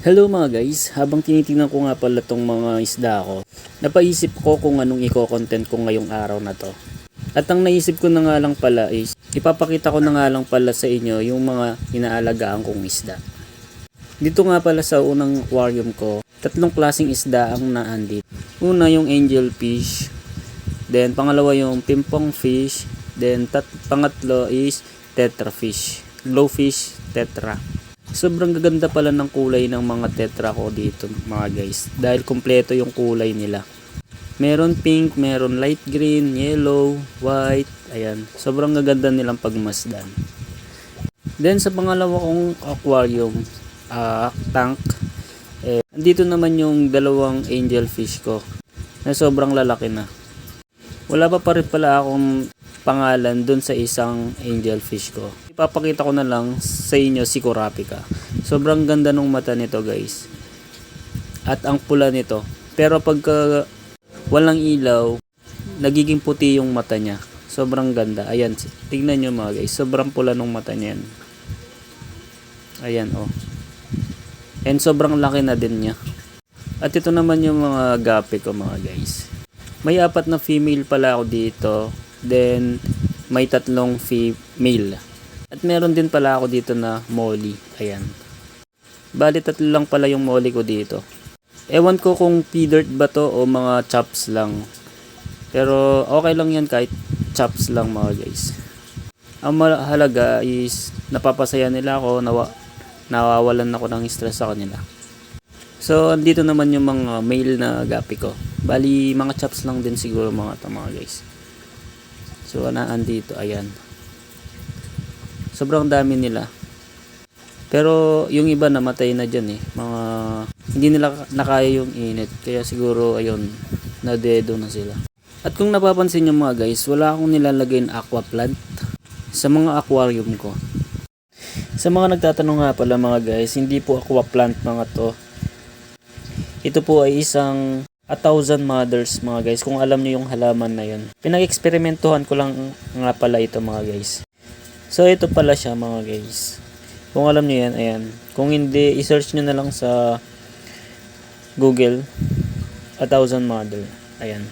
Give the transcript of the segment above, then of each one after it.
Hello mga guys, habang tinitingnan ko nga pala tong mga isda ko, napaisip ko kung anong i-content ko ngayong araw na to. At ang naisip ko na nga lang pala is, ipapakita ko na nga lang pala sa inyo yung mga inaalagaan kong isda. Dito nga pala sa unang aquarium ko, tatlong klaseng isda ang naandit. Una yung angel fish, then pangalawa yung pimpong fish, then tat pangatlo is tetra fish, glowfish tetra. Sobrang gaganda pala ng kulay ng mga tetra ko dito mga guys. Dahil kumpleto yung kulay nila. Meron pink, meron light green, yellow, white. Ayan. Sobrang gaganda nilang pagmasdan. Then sa pangalawa kong aquarium, ah, tank, eh, andito naman yung dalawang angel fish ko na sobrang lalaki na. Wala pa pa rin pala akong pangalan dun sa isang angel fish ko. Ipapakita ko na lang sa inyo si Kurapika. Sobrang ganda ng mata nito guys. At ang pula nito. Pero pagka walang ilaw, nagiging puti yung mata niya. Sobrang ganda. Ayan, tignan nyo mga guys. Sobrang pula ng mata niya. yan. Ayan oh. And sobrang laki na din niya. At ito naman yung mga gapi ko mga guys. May apat na female pala ako dito. Then, may tatlong female. At meron din pala ako dito na molly. Ayan. Bali, tatlo lang pala yung molly ko dito. Ewan ko kung feedered ba to o mga chops lang. Pero okay lang yan kahit chops lang mga guys. Ang mahalaga is napapasaya nila ako, nawa, nawawalan ako ng stress sa kanila. So, andito naman yung mga male na gapi ko. Bali, mga chops lang din siguro mga to mga guys. So, na andito, ayan. Sobrang dami nila. Pero, yung iba namatay na dyan eh. Mga, hindi nila nakaya yung init. Kaya siguro, ayun, nadedo na sila. At kung napapansin nyo mga guys, wala akong nilalagay na aqua plant sa mga aquarium ko. Sa mga nagtatanong nga pala mga guys, hindi po aqua plant mga to. Ito po ay isang a thousand mothers mga guys kung alam niyo yung halaman na yun. Pinag-eksperimentuhan ko lang nga pala ito mga guys. So ito pala siya mga guys. Kung alam niyo yan, ayan. Kung hindi, i-search niyo na lang sa Google a thousand mother. Ayan.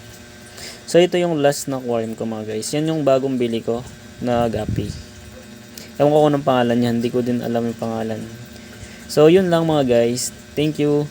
So ito yung last na aquarium ko mga guys. Yan yung bagong bili ko na gapi. Ewan ko kung anong pangalan niya. Hindi ko din alam yung pangalan. So yun lang mga guys. Thank you.